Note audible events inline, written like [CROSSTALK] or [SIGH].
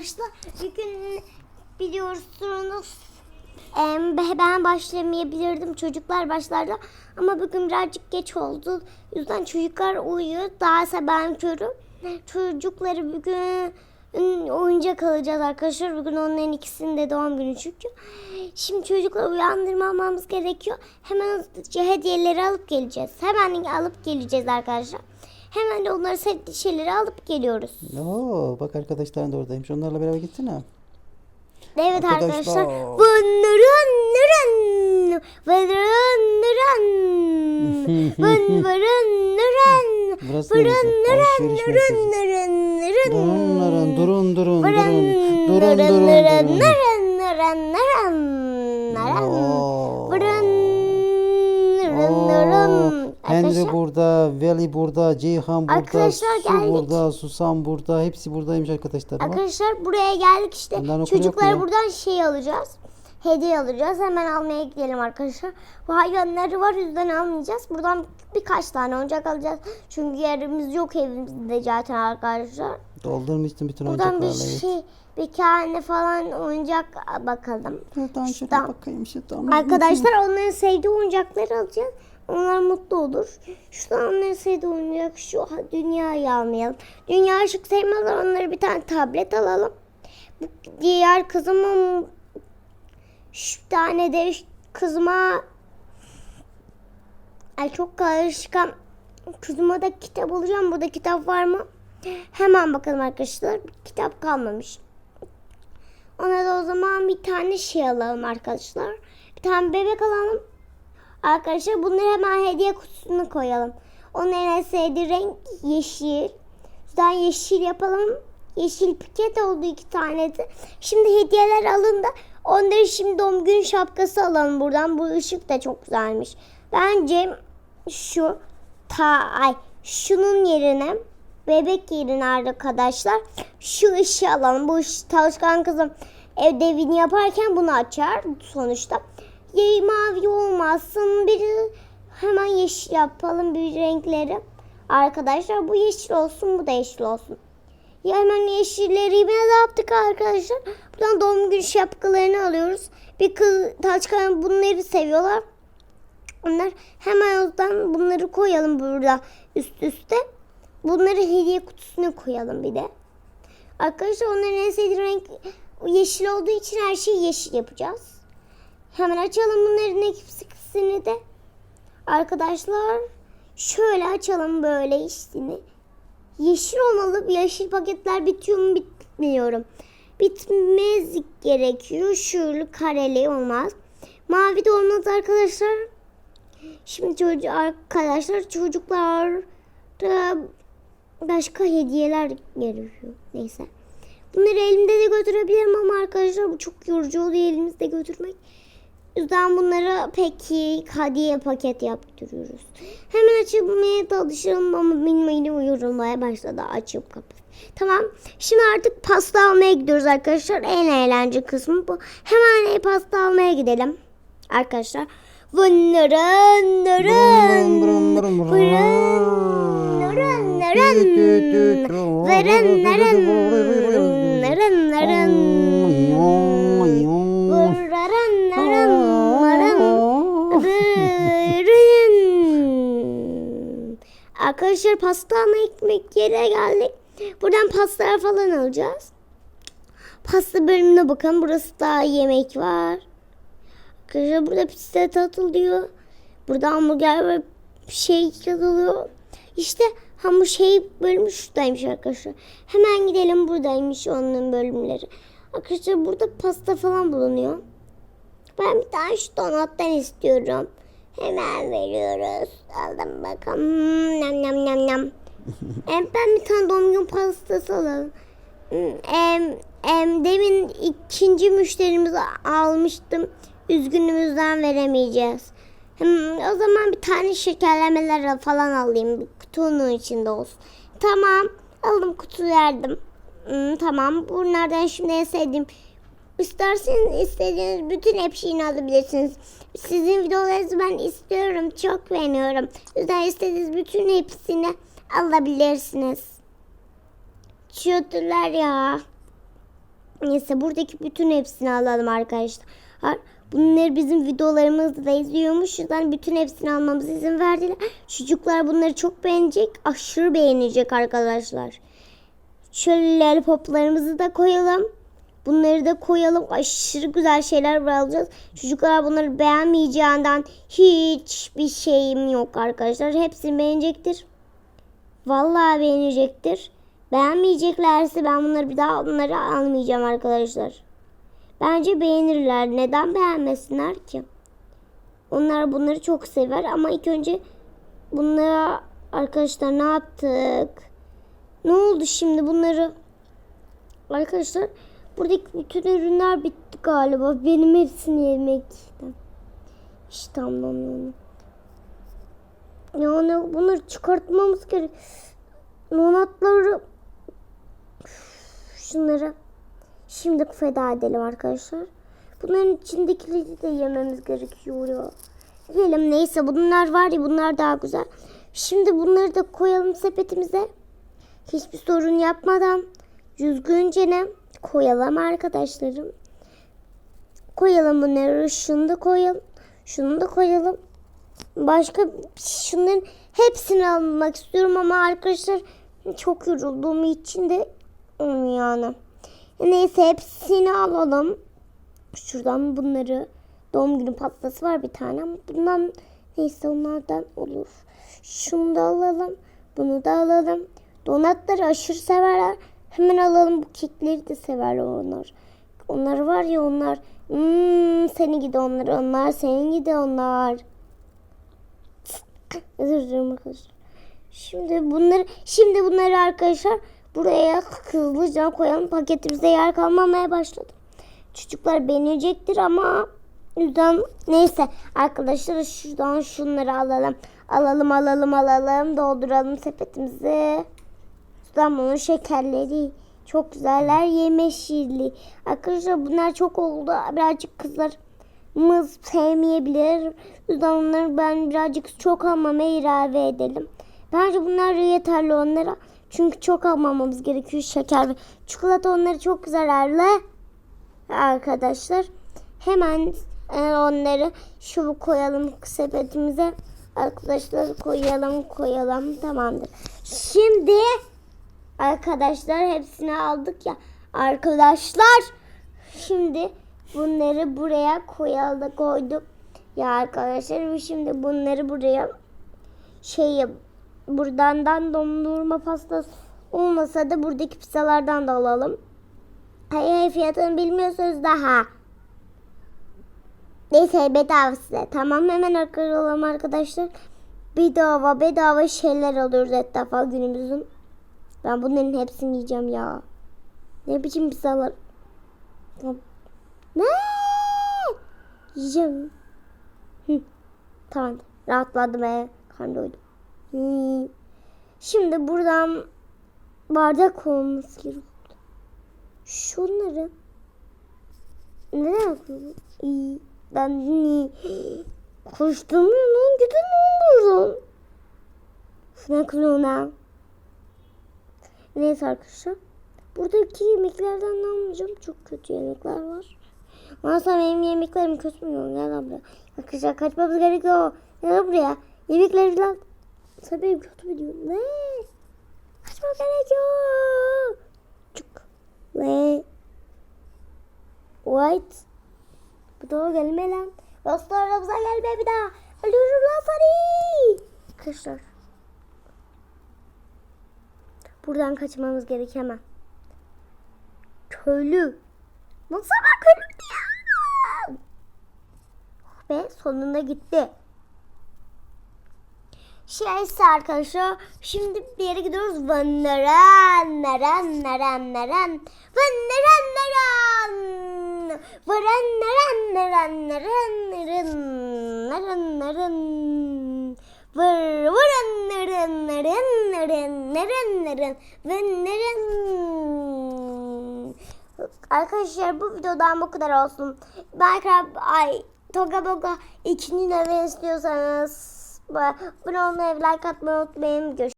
arkadaşlar. Bugün biliyorsunuz ben başlamayabilirdim. Çocuklar başlardı. Ama bugün birazcık geç oldu. Yüzden çocuklar uyuyor. Daha sabah körüm. Çocukları bugün oyuncak alacağız arkadaşlar. Bugün onların ikisinin de doğum günü çünkü. Şimdi çocukları uyandırmamamız gerekiyor. Hemen hediyeleri alıp geleceğiz. Hemen alıp geleceğiz arkadaşlar. Hemen de onları sevdiği şeyleri alıp geliyoruz. Oo, bak arkadaşların da oradaymış. Onlarla beraber gitsene. Evet Arkadaşlar. arkadaşlar. Vınırın nırın. Vınırın nırın. [LAUGHS] Vın vırın nırın. Burası Vırın neresi? nırın Alışveriş merkezi. nırın nırın. Durun durun durun durun durun. Durun durun nırın durun. nırın nırın Arkadaşlar, burada, Veli burada, Ceyhan burada, Arkadaşlar Su geldik. burada, Susam burada. Hepsi buradaymış arkadaşlar. Arkadaşlar buraya geldik işte. Bunların Çocuklara buradan şey alacağız. Hediye alacağız. Hemen almaya gidelim arkadaşlar. Bu hayvanları var yüzden almayacağız. Buradan birkaç tane oyuncak alacağız. Çünkü yerimiz yok evimizde zaten arkadaşlar. Doldurmuşsun bütün Buradan bir oyuncaklarla. evet. şey bir tane falan oyuncak bakalım. Şuradan şöyle bakayım şuradan. Arkadaşlar onların sevdiği oyuncakları alacağız. Onlar mutlu olur. Şuradan onların sevdiği oyuncak şu dünyayı almayalım. Dünya ışık sevmezler onlara bir tane tablet alalım. Bu diğer kızıma şu tane de kızıma Ay çok karışkan. Kızıma da kitap alacağım. Burada kitap var mı? Hemen bakalım arkadaşlar. Kitap kalmamış. Ona da o zaman bir tane şey alalım arkadaşlar. Bir tane bebek alalım. Arkadaşlar bunları hemen hediye kutusuna koyalım. Onun en sevdiği renk yeşil. Yüzden yeşil yapalım. Yeşil piket oldu iki tane de. Şimdi hediyeler alın da onları şimdi doğum gün şapkası alalım buradan. Bu ışık da çok güzelmiş. Bence şu ta ay şunun yerine bebek yerine arkadaşlar şu ışığı alalım. Bu ışık çalışkan kızım ödevini yaparken bunu açar sonuçta. Ya mavi olmasın bir hemen yeşil yapalım bir renkleri. Arkadaşlar bu yeşil olsun bu da yeşil olsun. Ya hemen yeşilleri ne yaptık arkadaşlar? Buradan doğum günü şapkalarını alıyoruz. Bir kız taçkan bunları seviyorlar. Onlar hemen oradan bunları koyalım burada üst üste. Bunları hediye kutusuna koyalım bir de. Arkadaşlar onların en sevdiği renk yeşil olduğu için her şeyi yeşil yapacağız. Hemen açalım bunların ikisini de. Arkadaşlar şöyle açalım böyle işini. Yeşil olmalı. Yeşil paketler bitiyor mu bitmiyorum. Bitmez gerekiyor. Şöyle kareli olmaz. Mavi de olmaz arkadaşlar. Şimdi çocuk arkadaşlar çocuklar da başka hediyeler gerekiyor. Neyse. Bunları elimde de götürebilirim ama arkadaşlar bu çok yorucu oluyor elimizde götürmek. Yüzden bunları peki hediye paket yaptırıyoruz. Hemen açılmaya çalışalım ama benim elim uyurulmaya başladı açıp kapat. Tamam. Şimdi artık pasta almaya gidiyoruz arkadaşlar. En eğlenceli kısmı bu. Hemen pasta almaya gidelim. Arkadaşlar. Vınırın nırın. Vırın nırın nırın. Vırın nırın. Nırın nırın. Arkadaşlar pasta almaya gitmek yere geldik. Buradan pastalar falan alacağız. Pasta bölümüne bakın. Burası da yemek var. Arkadaşlar burada pizza satılıyor. Burada hamburger ve şey satılıyor. İşte hamur şey bölümü şuradaymış arkadaşlar. Hemen gidelim buradaymış onun bölümleri. Arkadaşlar burada pasta falan bulunuyor. Ben bir tane şu donattan istiyorum. Hemen veriyoruz. Aldım bakalım. Nam nam nam nam. [LAUGHS] Em, ben bir tane doğum gün pastası alalım. Em, em, demin ikinci müşterimizi almıştım. Üzgünümüzden veremeyeceğiz. Hmm, o zaman bir tane şekerlemeler falan alayım. Bir kutunun içinde olsun. Tamam. Aldım kutu verdim. Hmm, tamam. Bunlardan şimdi en sevdiğim İsterseniz istediğiniz bütün hepsini alabilirsiniz. Sizin videolarınızı ben istiyorum. Çok beğeniyorum. Yüzden istediğiniz bütün hepsini alabilirsiniz. Çötüler ya. Neyse buradaki bütün hepsini alalım arkadaşlar. Bunları bizim videolarımızda da izliyormuş. Yüzden bütün hepsini almamıza izin verdiler. Çocuklar bunları çok beğenecek. Aşırı beğenecek arkadaşlar. Şöyle lollipoplarımızı da koyalım. Bunları da koyalım. Aşırı güzel şeyler alacağız. Çocuklar bunları beğenmeyeceğinden hiçbir şeyim yok arkadaşlar. Hepsini beğenecektir. Vallahi beğenecektir. Beğenmeyeceklerse ben bunları bir daha onları almayacağım arkadaşlar. Bence beğenirler. Neden beğenmesinler ki? Onlar bunları çok sever ama ilk önce bunlara arkadaşlar ne yaptık? Ne oldu şimdi bunları? Arkadaşlar buradaki bütün ürünler bitti galiba. Benim hepsini yemekten. İştahlanıyorum. Yani bunları çıkartmamız gerek. Donatları şunları şimdi feda edelim arkadaşlar. Bunların içindekileri de yememiz gerekiyor ya. Yiyelim neyse bunlar var ya bunlar daha güzel. Şimdi bunları da koyalım sepetimize. Hiçbir sorun yapmadan düzgünce ne koyalım arkadaşlarım. Koyalım bunları. Şunu da koyalım. Şunu da koyalım. Başka şunların hepsini almak istiyorum ama arkadaşlar çok yorulduğum için de yani. Neyse hepsini alalım. Şuradan bunları doğum günü pastası var bir tane bundan neyse onlardan olur. Şunu da alalım. Bunu da alalım. Donatları aşırı severler. Hemen alalım bu kekleri de severler onlar. Onlar var ya onlar. Hmm, seni gidi onlar. Onlar senin gidi onlar. Özür dilerim arkadaşlar. Şimdi bunları şimdi bunları arkadaşlar buraya hızlıca koyalım. Paketimize yer kalmamaya başladı. Çocuklar beğenecektir ama yüzden neyse arkadaşlar şuradan şunları alalım. Alalım alalım alalım dolduralım sepetimizi. Bunun şekerleri çok güzeller yemeşilli. Arkadaşlar bunlar çok oldu. Birazcık kızlarımız sevmeyebilir. Yüzden ben birazcık çok almamaya ilave edelim. Bence bunlar yeterli onlara. Çünkü çok almamamız gerekiyor şeker ve çikolata onları çok zararlı. Arkadaşlar hemen e, onları şu koyalım sepetimize. Arkadaşlar koyalım koyalım tamamdır. Şimdi arkadaşlar hepsini aldık ya. Arkadaşlar şimdi bunları buraya koyalım koyduk. Ya arkadaşlar şimdi bunları buraya şey yap buradan dondurma pastası olmasa da buradaki pizzalardan da alalım. Hayır fiyatını bilmiyorsunuz daha. Neyse bedava size. Tamam hemen arkalayalım arkadaşlar. Bedava bedava şeyler alıyoruz etrafa günümüzün. Ben bunların hepsini yiyeceğim ya. Ne biçim pizzalar. Ne? Yiyeceğim. Hı. Tamam. Rahatladım be. Karnı doydum. Şimdi buradan bardak olması gerekiyor. Şunları ne yapıyorum? İyi. Ben ni koştum lan gidin lan buradan. Ne kılıyorsun ha? Neyse arkadaşlar. Buradaki yemeklerden ne almayacağım? Çok kötü yemekler var. Sonra benim yemeklerim kötü mü? Gel buraya. Arkadaşlar kaçmamız gerekiyor. Gel buraya. Yemekleri falan. Sen kötü mü diyorsun? Ne? Kaçmam gerekiyor. Çık. Ve White. Bu da gelme lan. Dostlarımıza gelme bir daha. Ölürüm lan seni. Arkadaşlar. Buradan kaçmamız gerek hemen. Köylü. Nasıl ben köylü ya? Oh sonunda gitti. Şeyse arkadaşlar şimdi bir yere gidiyoruz. Vanaran naran naran naran Vanaran naran Varan naran naran naran naran naran naran Var varan naran naran naran naran naran Vanaran Arkadaşlar bu videodan bu kadar olsun. Minecraft ay Toga Boga ikinci nevi istiyorsanız abone olmayı, like atmayı unutmayın. Görüşürüz.